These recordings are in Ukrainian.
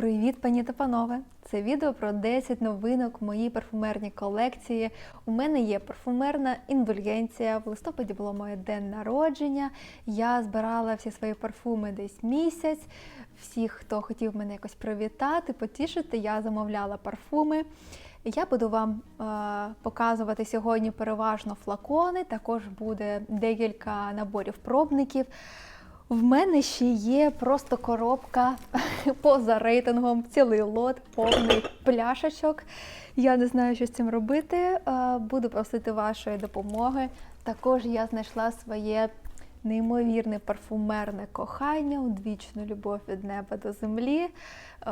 Привіт, пані та панове! Це відео про 10 новинок в моїй парфумерній колекції. У мене є парфумерна індульгенція. В листопаді було моє день народження. Я збирала всі свої парфуми десь місяць. Всіх, хто хотів мене якось привітати, потішити, я замовляла парфуми. Я буду вам е, показувати сьогодні переважно флакони, також буде декілька наборів пробників. В мене ще є просто коробка поза рейтингом, цілий лот, повний пляшечок. Я не знаю, що з цим робити. Е, Буду просити вашої допомоги. Також я знайшла своє неймовірне парфумерне кохання, одвічну любов від неба до землі. Е,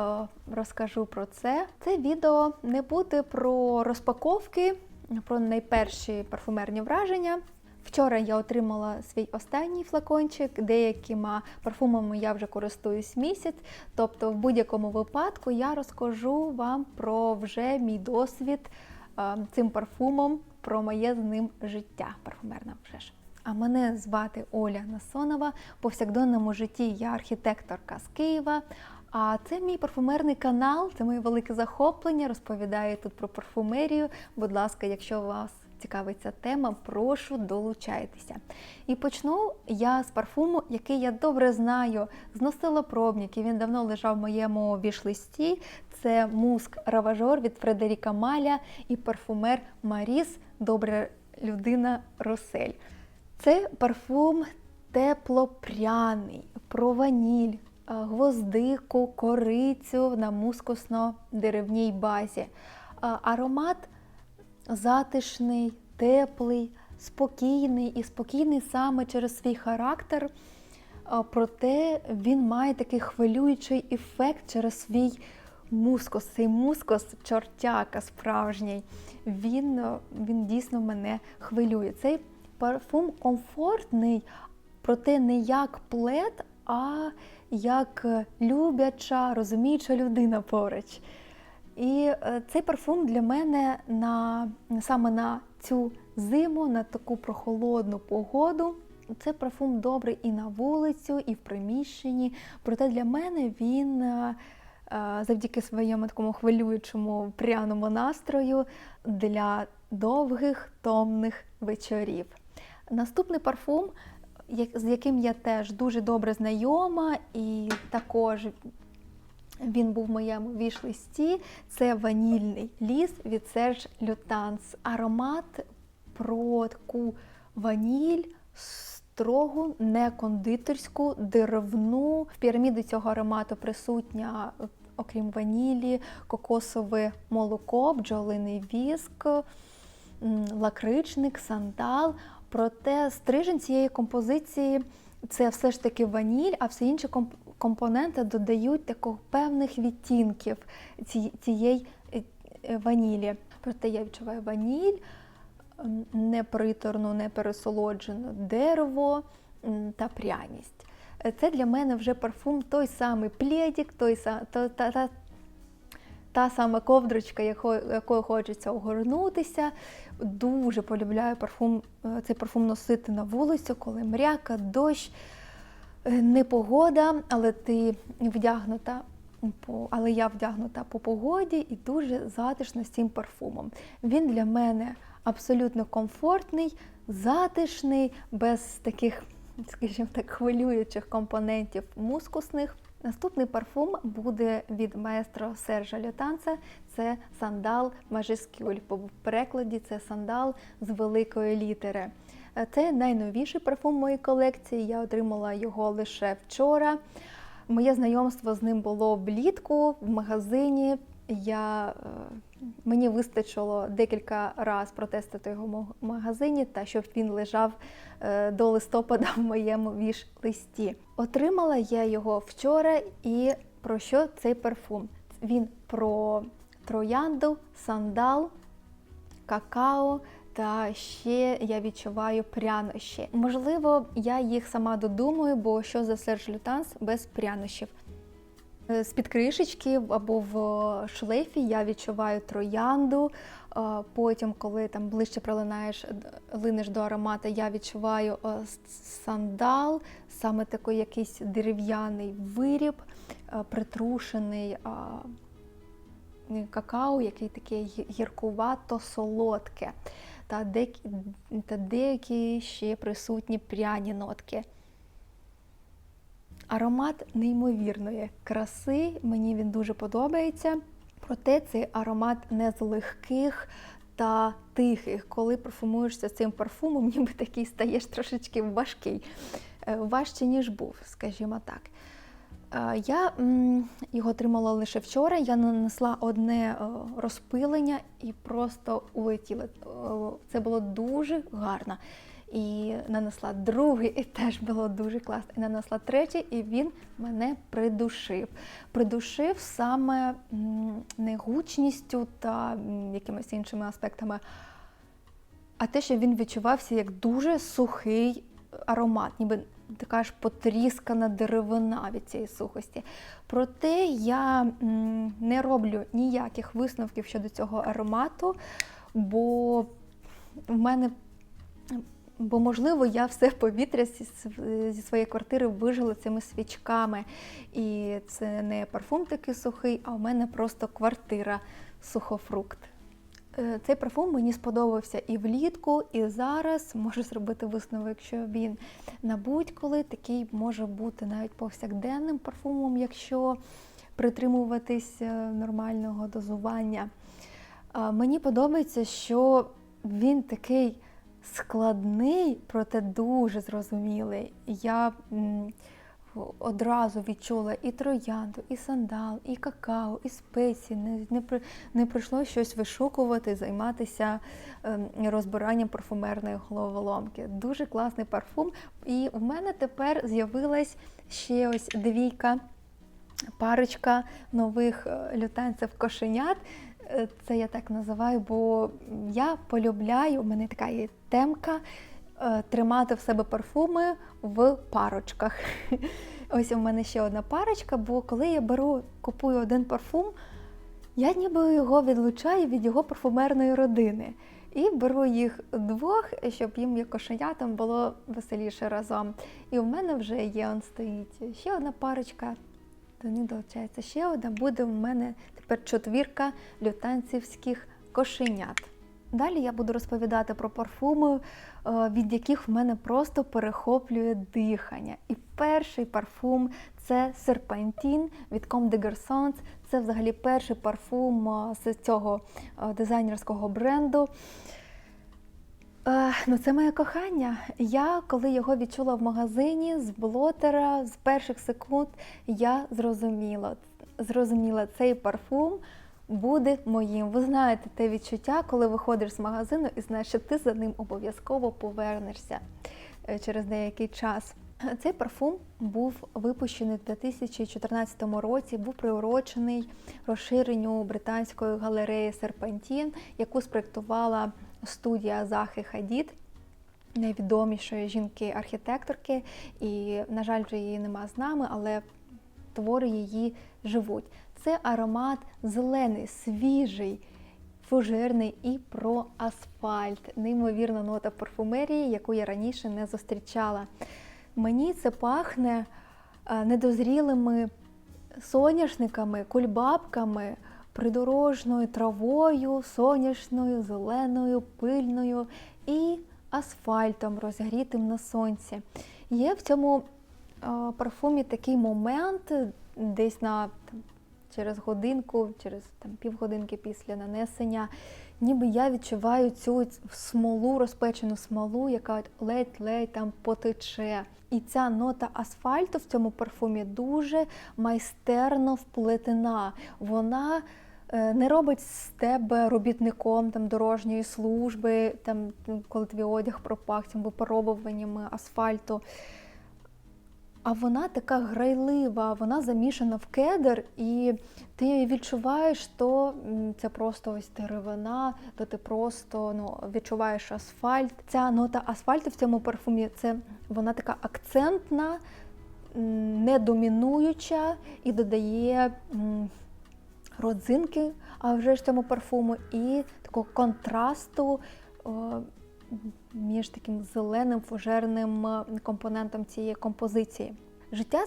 Розкажу про це. Це відео не буде про розпаковки, про найперші парфумерні враження. Вчора я отримала свій останній флакончик. Деякими парфумами я вже користуюсь місяць. Тобто, в будь-якому випадку я розкажу вам про вже мій досвід цим парфумом, про моє з ним життя парфумерне вже ж. А мене звати Оля Насонова. В повсякденному житті я архітекторка з Києва. А це мій парфумерний канал, це моє велике захоплення. Розповідаю тут про парфумерію. Будь ласка, якщо вас цікавить ця тема, прошу долучайтеся. І почну я з парфуму, який я добре знаю. Зносила пробник, і він давно лежав в моєму вішлисті. Це муск Раважор від Фредеріка Маля і парфумер Маріс Добра людина Росель. Це парфум теплопряний, про ваніль, е, гвоздику, корицю на мускусно-деревній базі. Е, Аромат затишний, теплий, спокійний і спокійний саме через свій характер. Проте він має такий хвилюючий ефект через свій мускус. Цей мускус чортяка справжній. Він, е, він дійсно мене хвилює. Цей парфум комфортний, проте не як плед, а як е, любляча, розуміюча людина поруч. І е, цей парфум для мене на саме на цю зиму, на таку прохолодну погоду. Це парфум добрий і на вулицю, і в приміщенні. Проте для мене він е, е, завдяки своєму такому хвилюючому пряному настрою для довгих томних вечорів. Наступний парфум, з яким я теж дуже добре знайома, і також він був в моєму віш-листі. Це ванільний ліс від Serge Lutens. Аромат про таку ваніль, строгу, не кондитерську, деревну. В піраміді цього аромату присутня, окрім ванілі, кокосове молоко, бджолиний віск, лакричник, сандал. Проте стрижень цієї композиції це все ж таки ваніль, а інші комп- компоненти додають таких певних відтінків цієї е, е, ванілі. Проте я відчуваю ваніль, неприторну, не пересолоджену дерево та пряність. Е, Це для мене вже парфум той самий плєдік, той та, та, та, та сама ковдрочка, якою, якою хочеться огорнутися. Дуже полюбляю парфум, цей парфум носити на вулицю, коли мряка, дощ, непогода, але ти вдягнута. По, але я вдягнута по погоді і дуже затишна з цим парфумом. Він для мене абсолютно комфортний, затишний, без таких, скажімо так, хвилюючих компонентів мускусних. Наступний парфум буде від маестро Сержа Лютанца. Це сандал Мажескюль. По перекладі це сандал з великої літери. Це найновіший парфум моєї колекції. Я отримала його лише вчора. Моє знайомство з ним було влітку в магазині. Я, е, мені вистачило декілька разів протестити його в магазині та щоб він лежав е, до листопада в моєму віш-листі. Отримала я його вчора і про що цей парфум? Він про троянду, сандал, какао. Та ще я відчуваю прянощі. Можливо, я їх сама додумаю, бо що за Серж Лютанс без прянощів. Е, З-під кришечки або в шлейфі я відчуваю троянду. Е, Потім, коли там ближче прилинаєш, д- линеш до аромату, я відчуваю е, сандал, саме такий якийсь дерев'яний виріб, притрушений какао, який гі- гіркувато-солодке. Та деякі, та деякі ще присутні пряні нотки. Аромат неймовірної краси, мені він дуже подобається. Проте цей аромат не з легких та тихих. Коли парфумуєшся цим парфумом, ніби такий стаєш трошечки важкий, Е, важче, ніж був, скажімо так. Е, Я його отримала лише вчора. Я нанесла одне е, розпилення і просто улетіла. Е, Це було дуже гарно. І нанесла другий, і теж було дуже класно. І нанесла третій, і він мене придушив. Придушив саме м, не гучністю та якимись іншими аспектами, а те, що він відчувався як дуже сухий аромат, ніби така ж потріскана деревина від цієї сухості. Проте я не роблю ніяких висновків щодо цього аромату, бо в мене. Бо, можливо, я все повітря зі своєї квартири вижила цими свічками. І це не парфум такий сухий, а у мене просто квартира сухофрукт. Е, Цей парфум мені сподобався і влітку, і зараз можу зробити висновок, що він на будь-коли такий може бути навіть повсякденним парфумом, якщо притримуватись е, нормального дозування. Мені подобається, що він такий складний, проте дуже зрозумілий. Я одразу відчула і троянду, і сандал, і какао, і спеції. Не, не, не прийшло щось вишукувати, займатися ем, розбиранням парфумерної головоломки. Дуже класний парфум. І в мене тепер з'явилась ще ось двійка парочка нових е, лютанців кошенят. Е, Це я так називаю, бо я полюбляю, у мене така є темка тримати в себе парфуми в парочках. Ось у мене ще одна парочка, бо коли я беру, купую один парфум, я ніби його відлучаю від його парфумерної родини. І беру їх двох, щоб їм як кошенятам було веселіше разом. І в мене вже є он стоїть ще одна парочка. До них долучається ще одна. Буде в мене тепер четвірка лютанцівських кошенят. Далі я буду розповідати про парфуми, е, від яких в мене просто перехоплює дихання. І перший парфум це серпентін від Comme des Garçons. Це взагалі перший парфум е, з цього е, дизайнерського бренду. Ну, це моє кохання. Я, коли його відчула в магазині з блотера, з перших секунд я зрозуміла, зрозуміла, цей парфум буде моїм. Ви знаєте те відчуття, коли виходиш з магазину і знаєш, що ти за ним обов'язково повернешся е, через деякий час. Цей парфум був випущений в 2014 році, був приурочений розширенню британської галереї Серпантін, яку спроектувала студія Захи Хадід, найвідомішої жінки-архітекторки. І, на жаль, вже її нема з нами, але твори її живуть. Це аромат зелений, свіжий, фужерний і про асфальт. Неймовірна нота парфумерії, яку я раніше не зустрічала. Мені це пахне е, недозрілими соняшниками, кульбабками, придорожною травою, соняшною, зеленою, пильною і асфальтом, розгрітим на сонці. Є в цьому е, парфумі такий момент, десь на через годинку, через там, півгодинки після нанесення, ніби я відчуваю цю смолу, розпечену смолу, яка ледь-ледь там потече. І ця нота асфальту в цьому парфумі дуже майстерно вплетена. Вона е, не робить з тебе робітником там, дорожньої служби, там, коли твій одяг пропах цим випаровуваннями асфальту. А вона така грайлива, вона замішана в кедр, і ти відчуваєш, то це просто ось деревина, то ти просто ну, відчуваєш асфальт. Ця нота асфальту в цьому парфумі це вона така акцентна, не домінуюча і додає родзинки, а вже ж цьому парфуму, і такого контрасту між таким зеленим фужерним е, компонентом цієї композиції. Життя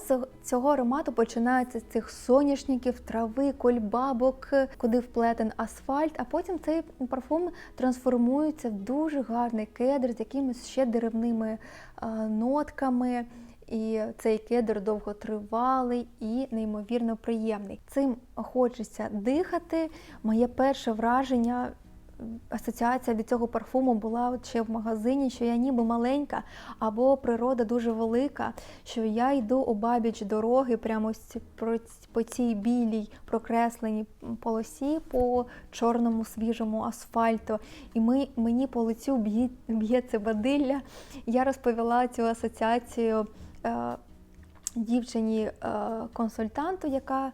цього- аромату починається з цих соняшників, трави, кольбабок, куди вплетен асфальт, а потім цей парфум трансформується в дуже гарний кедр з якимись ще деревними е, нотками. І цей кедр довготривалий і неймовірно приємний. Цим хочеться дихати. Моє перше враження, асоціація від цього парфуму була ще в магазині, що я ніби маленька, або природа дуже велика, що я йду обабіч дороги прямо по цій білій прокресленій полосі по чорному свіжому асфальту. І ми, мені по лицю б'є, це бадилля. Я розповіла цю асоціацію е, дівчині-консультанту, яка е,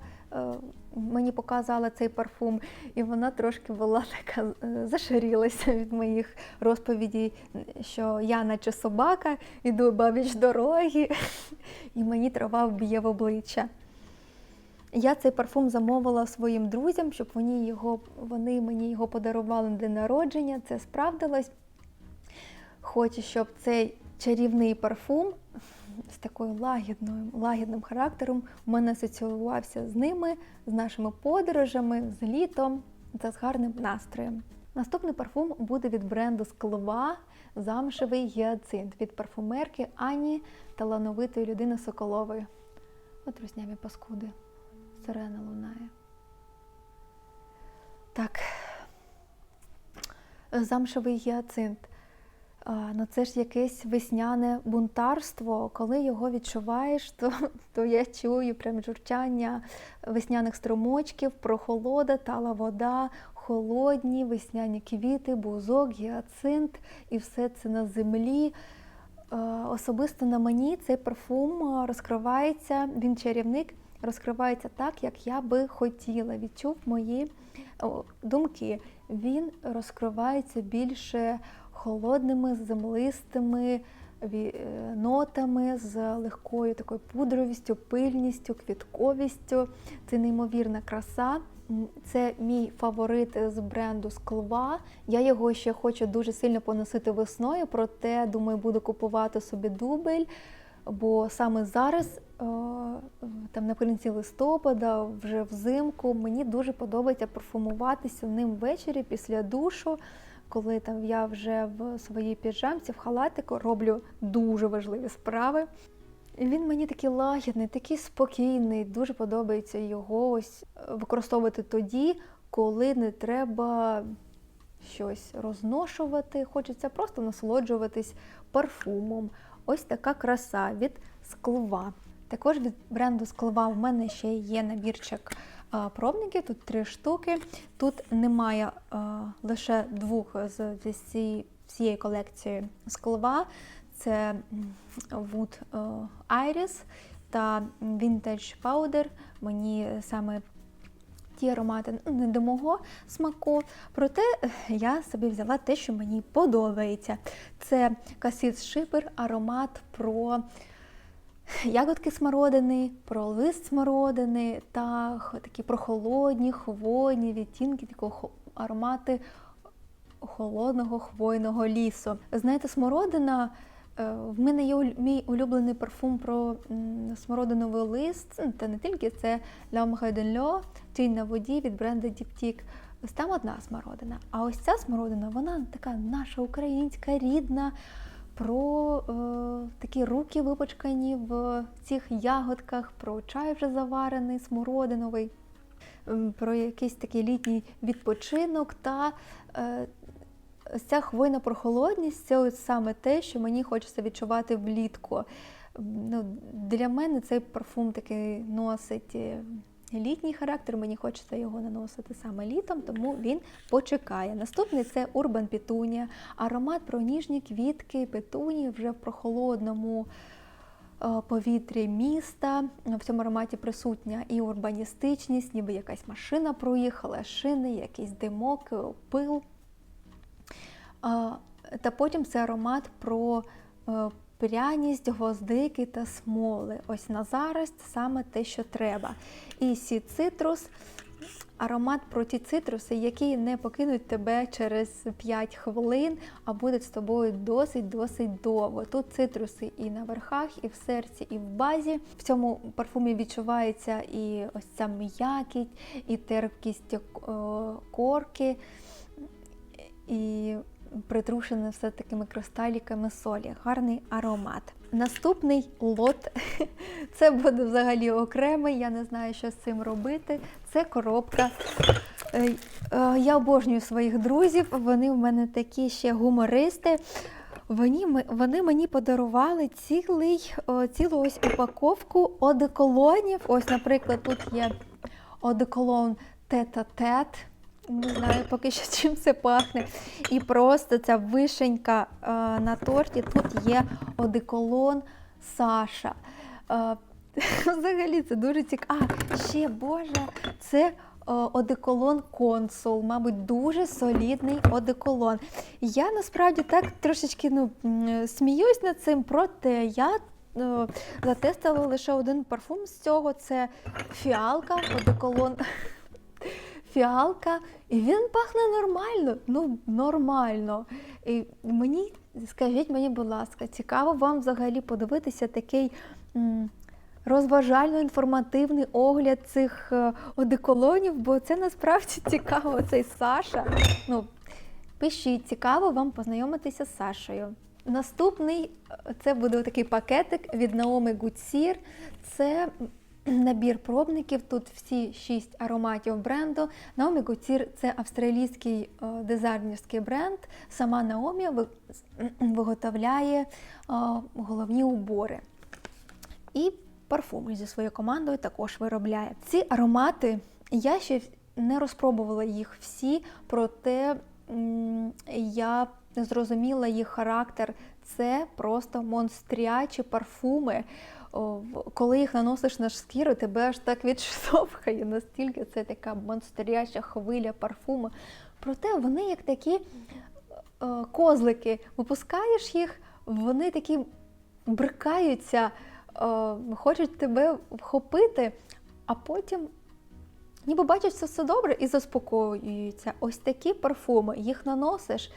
мені показала цей парфум, і вона трошки була така е, зашарілася від моїх розповідей, що я, наче собака, іду бабіч дороги, і мені трава вб'є в обличчя. Я цей парфум замовила своїм друзям, щоб вони, його, вони мені його подарували на день народження. Це справдилось. Хочу, щоб цей чарівний парфум з такою лагідною, лагідним характером у мене асоціювався з ними, з нашими подорожами, з літом та з гарним настроєм. Наступний парфум буде від бренду Склова замшевий гіацинт від парфумерки Ані талановитої людини Соколової. От русняві паскуди. Сирена лунає. Так. Замшевий гіацинт. Ну це ж якесь весняне бунтарство. Коли його відчуваєш, то, то я чую прям журчання весняних струмочків, прохолода, тала вода, холодні весняні квіти, бузок, гіацинт і все це на землі. Особисто на мені цей парфум розкривається, він чарівник, розкривається так, як я би хотіла. Відчув мої думки. Він розкривається більше холодними, землистими е, нотами, з легкою такою пудровістю, пильністю, квітковістю. Це неймовірна краса. Це мій фаворит з бренду Склва. Я його ще хочу дуже сильно поносити весною, проте думаю, буду купувати собі дубль. Бо саме зараз, е, там наприкінці листопада, вже взимку, мені дуже подобається парфумуватися ним ввечері після душу, коли там я вже в своїй піжамці, в халатику роблю дуже важливі справи. Він мені такий лагідний, такий спокійний. Дуже подобається його ось е, використовувати тоді, коли не треба щось розношувати. Хочеться просто насолоджуватись парфумом. Ось така краса від склова. Також від бренду склова в мене ще є набірчик пробників. Тут три штуки. Тут немає лише двох з всієї колекції склова. Це Wood Iris та Vintage Powder. Мені саме ті аромати ну, не до мого смаку. Проте е, я собі взяла те, що мені подобається. Це Касіс Шипер, аромат про ягодки смородини, про лист смородини та такі прохолодні, хвойні відтінки, такого аромати холодного хвойного лісу. Знаєте, смородина. е, В мене є мій улюблений парфум про смородиновий лист, та не тільки це Redonlo, тінь на воді від бренду Diptyque. Ось там одна смородина. А ось ця смородина, вона така наша українська, рідна, про е, такі руки випачкані в цих ягодках, про чай вже заварений, смородиновий, про якийсь такий літній відпочинок та е, ця хвойна прохолодність це ось саме те, що мені хочеться відчувати влітку. Ну, для мене цей парфум такий носить е, літній характер, мені хочеться його наносити саме літом, тому він почекає. Наступний це Urban Petunia, аромат про ніжні квітки петунії вже в прохолодному е, повітрі міста. В цьому ароматі присутня і урбаністичність, ніби якась машина проїхала, шини, якийсь димок, е, пил. Та потім це аромат про е, пряність, гвоздики та смоли. Ось на зараз саме те, що треба. І сі цитрус. Аромат про ті цитруси, які не покинуть тебе через 5 хвилин, а будуть з тобою досить-досить довго. Тут цитруси і на верхах, і в серці, і в базі. В цьому парфумі відчувається і ось ця м'якість, і терпкість е, корки, і притрушене все такими кристаліками солі. Гарний аромат. Наступний лот це буде взагалі окремий, я не знаю, що з цим робити. Це коробка. Е, е, Я обожнюю своїх друзів, вони в мене такі ще гумористи. Вони, вони мені подарували цілий, цілу ось упаковку одеколонів. Ось, наприклад, тут є одеколон тет-а-тет. Не знаю поки що чим це пахне. І просто ця вишенька е, на торті. Тут є одеколон Саша. Е, взагалі це дуже цікаво. А, ще Боже, це е, одеколон консул, мабуть, дуже солідний одеколон. Я насправді так трошечки ну, сміюсь над цим, проте я. Затестила лише один парфум з цього це фіалка, одеколон фіалка, і він пахне нормально. Ну, нормально. І мені, скажіть мені, будь ласка, цікаво вам взагалі подивитися такий розважально-інформативний огляд цих е, одеколонів, бо це насправді цікаво. Цей Саша. Ну, пишіть, цікаво вам познайомитися з Сашею. Наступний е, це буде такий пакетик від Naomi Goodsir. Це набір пробників. Тут всі шість ароматів бренду. Naomi Goodsir – це австралійський е, дизайнерський бренд. Сама ви- виготовляє е, головні убори. І парфуми зі своєю командою також виробляє. Ці аромати я ще не розпробувала їх всі, проте я зрозуміла їх характер. Це просто монстрячі парфуми. Коли їх наносиш на шкіру, тебе аж так відштовхає, настільки це така монстряча хвиля парфуму. Проте вони як такі е, козлики. Випускаєш їх, вони такі брикаються, е, хочуть тебе вхопити, а потім ніби бачать, що все добре і заспокоюються. Ось такі парфуми, їх наносиш.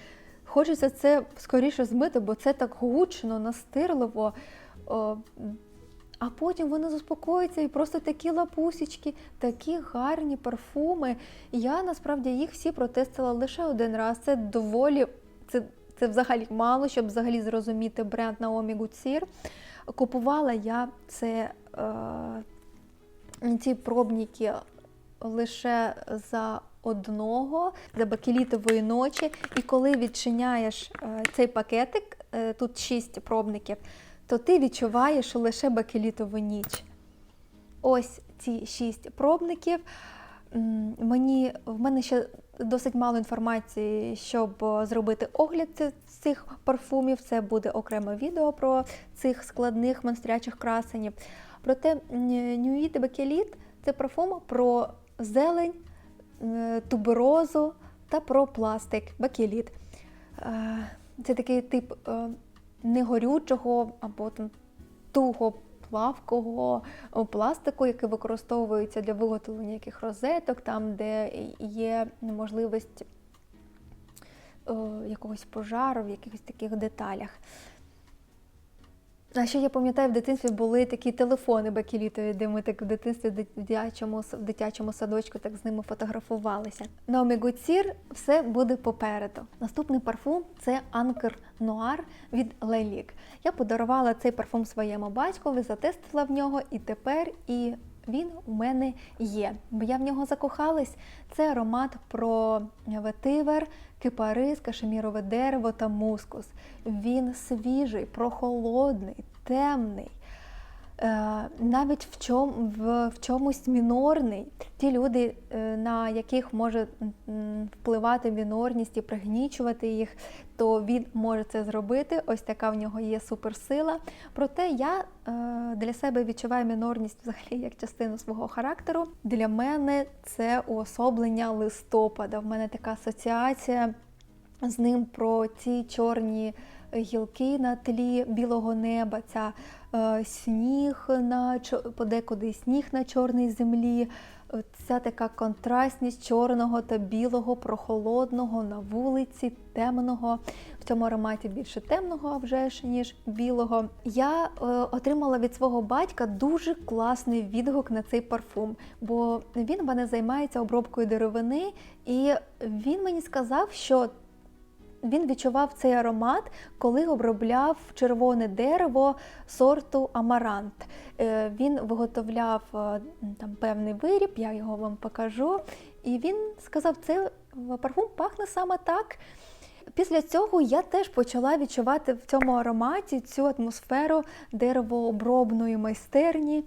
Хочеться це скоріше змити, бо це так гучно, настирливо. О, а потім вони заспокоюються і просто такі лапусічки, такі гарні парфуми. Я насправді їх всі протестила лише один раз. Це доволі, це, це взагалі мало, щоб взагалі зрозуміти бренд Naomi Goodsir. Купувала я це, е, ці пробники лише за одного за бакелітової ночі. І коли відчиняєш е, цей пакетик, е, тут шість пробників, то ти відчуваєш лише бакелітову ніч. Ось ці шість пробників. Мені, в мене ще досить мало інформації, щоб е, зробити огляд цих парфумів. Це буде окреме відео про цих складних монстрячих красенів. Проте Нюїт Бакеліт це парфум про зелень, е, туберозу та про пластик, бакеліт. Е, Це такий тип негорючого або там туго плавкого е, пластику, який використовується для виготовлення яких розеток, там, де є можливість е, якогось пожару в якихось таких деталях. А ще я пам'ятаю, в дитинстві були такі телефони бакелітові, де ми так в дитинстві в дитячому, в дитячому садочку так з ними фотографувалися. На Омігуцір все буде попереду. Наступний парфум це Анкер Нуар від Лелік. Я подарувала цей парфум своєму батькові, затестила в нього, і тепер і він у мене є. Бо я в нього закохалась. Це аромат про ветивер, кипарис, кашемірове дерево та мускус. Він свіжий, прохолодний, темний. Е, навіть в, чом, в, в чомусь мінорний. Ті люди, е, на яких може впливати мінорність і пригнічувати їх, то він може це зробити. Ось така в нього є суперсила. Проте я е, для себе відчуваю мінорність взагалі як частину свого характеру. Для мене це уособлення листопада. В мене така асоціація з ним про ці чорні гілки на тлі білого неба, ця сніг на подекуди сніг на чорній землі. е, Ця така контрастність чорного та білого, прохолодного на вулиці, темного. В цьому ароматі більше темного, а вже ж, ніж білого. Я е, отримала від свого батька дуже класний відгук на цей парфум, бо він мене займається обробкою деревини, і він мені сказав, що він відчував цей аромат, коли обробляв червоне дерево сорту амарант. Е, Він виготовляв е, там певний виріб, я його вам покажу. І він сказав, цей парфум пахне саме так. Після цього я теж почала відчувати в цьому ароматі цю атмосферу деревообробної майстерні.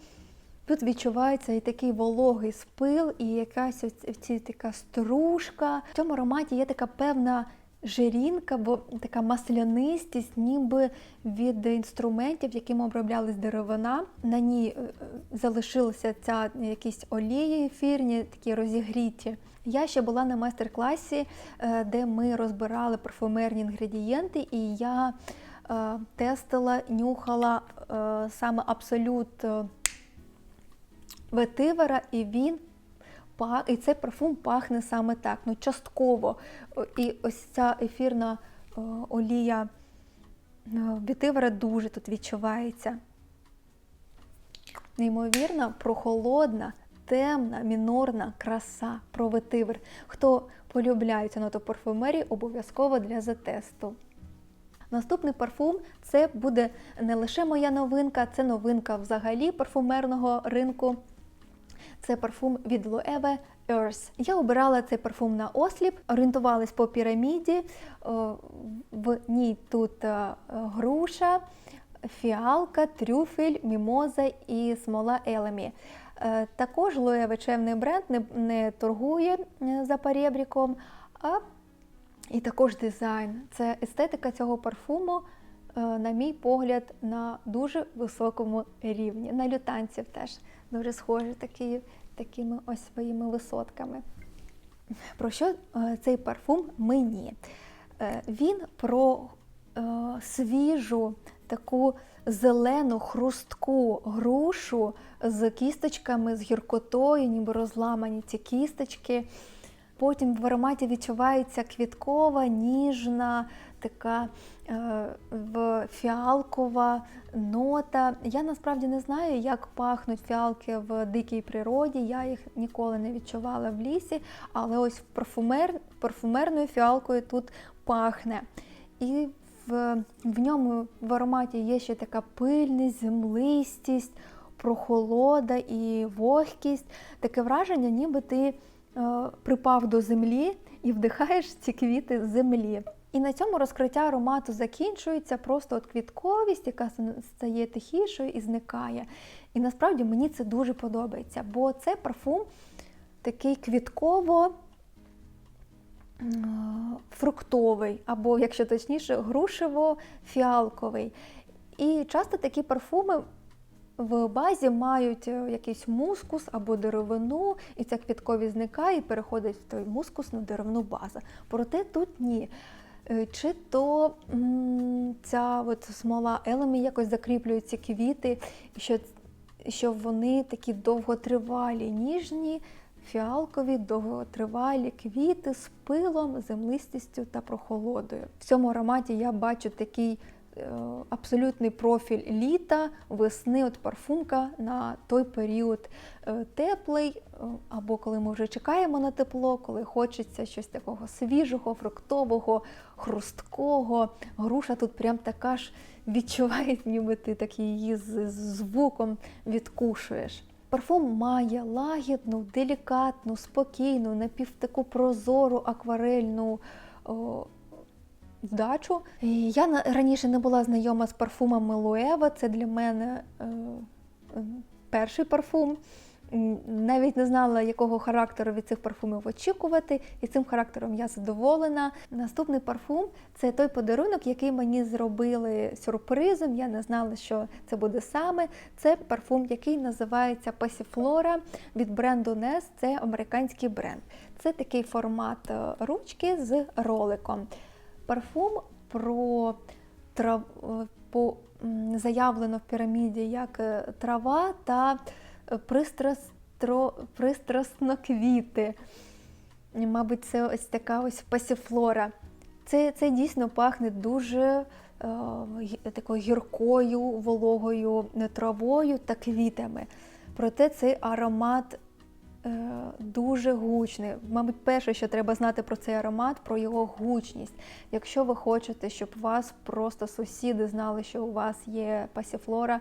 Тут відчувається і такий вологий спил, і якась оці така стружка. В цьому ароматі є така певна жирінка, бо така маслянистість, ніби від інструментів, якими оброблялась деревина. На ній е, е, залишилися ця якісь олії ефірні, такі розігріті. Я ще була на майстер-класі, е, де ми розбирали парфумерні інгредієнти, і я тестила, нюхала саме абсолют ветивера, і він і цей парфум пахне саме так, ну частково. І ось ця ефірна олія е, ветивера дуже тут відчувається. Неймовірна, прохолодна, темна, мінорна краса про ветивер. Хто полюбляє цю ноту парфумерії, обов'язково для затесту. Наступний парфум це буде не лише моя новинка, це новинка взагалі парфумерного ринку. Це парфум від Loewe Earth. Я обирала цей парфум на осліп, орієнтувалась по піраміді. В ній тут е, груша, фіалка, трюфель, мімоза і смола елемі. Е, Також чемний бренд не, не торгує е, за перебріком, а і також дизайн. Це естетика цього парфуму, на мій погляд, на дуже високому рівні. На лютанців теж дуже схожі такі, такими ось своїми висотками. Про що е, цей парфум мені? Е, Він про е, свіжу таку зелену хрустку грушу з кісточками, з гіркотою, ніби розламані ці кісточки. Потім в ароматі відчувається квіткова, ніжна, така е, фіалкова нота. Я насправді не знаю, як пахнуть фіалки в дикій природі. Я їх ніколи не відчувала в лісі, але ось парфумер, парфумерною фіалкою тут пахне. І в, в ньому в ароматі є ще така пильність, землистість, прохолода і вогкість. Таке враження, ніби ти припав до землі і вдихаєш ці квіти з землі. І на цьому розкриття аромату закінчується просто от квітковість, яка стає тихішою і зникає. І насправді мені це дуже подобається, бо це парфум такий квітково е, або, якщо точніше, грушево-фіалковий. І часто такі парфуми в базі мають е, якийсь мускус або деревину, і ця квітковість зникає і переходить в той мускусну деревну базу. Проте тут ні. Е, Чи то ця от смола елемі якось закріплює ці квіти, що, що вони такі довготривалі, ніжні, фіалкові, довготривалі квіти з пилом, землистістю та прохолодою. В цьому ароматі я бачу такий абсолютний профіль літа, весни, от парфумка на той період е, теплий, е, або коли ми вже чекаємо на тепло, коли хочеться щось такого свіжого, фруктового, хрусткого. Груша тут прям така ж відчуває, ніби ти так її з звуком відкушуєш. Парфум має лагідну, делікатну, спокійну, напів таку прозору акварельну вдачу. Я раніше не була знайома з парфумами Луева. Це для мене е, е, перший парфум. Навіть не знала, якого характеру від цих парфумів очікувати, і цим характером я задоволена. Наступний парфум це той подарунок, який мені зробили сюрпризом. Я не знала, що це буде саме. Це парфум, який називається Passiflora від бренду Ness. Це американський бренд. Це такий формат е, ручки з роликом. Парфум про трав... по... заявлено в піраміді як е, трава та е, пристрастро... пристрасноквіти. І, Мабуть, це ось така ось пасіфлора. Це, це дійсно пахне дуже е, такою гіркою, вологою травою та квітами. Проте цей аромат дуже гучний. Мабуть, перше, що треба знати про цей аромат, про його гучність. Якщо ви хочете, щоб вас просто сусіди знали, що у вас є пасіфлора,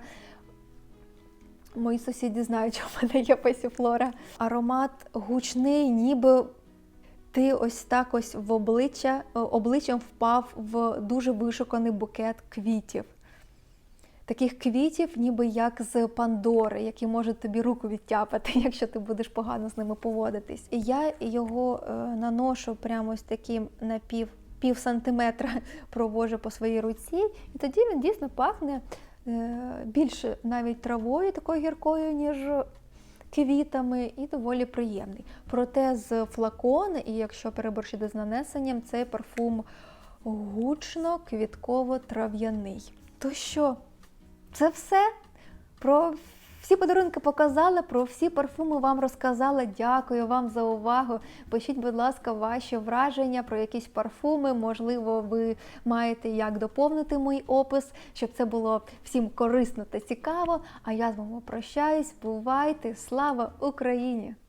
Мої сусіди знають, що в мене є пасіфлора. Аромат гучний, ніби ти ось так ось в обличчя, е, обличчям впав в дуже вишуканий букет квітів. Таких квітів, ніби як з Пандори, які можуть тобі руку відтяпати, якщо ти будеш погано з ними поводитись. І я його е, наношу прямо ось таким на пів, сантиметра провожу по своїй руці, і тоді він дійсно пахне е, більше навіть травою такою гіркою, ніж квітами, і доволі приємний. Проте з флакона, і якщо переборщити з нанесенням, цей парфум гучно-квітково-трав'яний. То що, це все? Про всі подарунки показала, про всі парфуми вам розказала. Дякую вам за увагу. Пишіть, будь ласка, ваші враження про якісь парфуми. Можливо, ви маєте як доповнити мій опис, щоб це було всім корисно та цікаво. А я з вами прощаюсь. Бувайте! Слава Україні!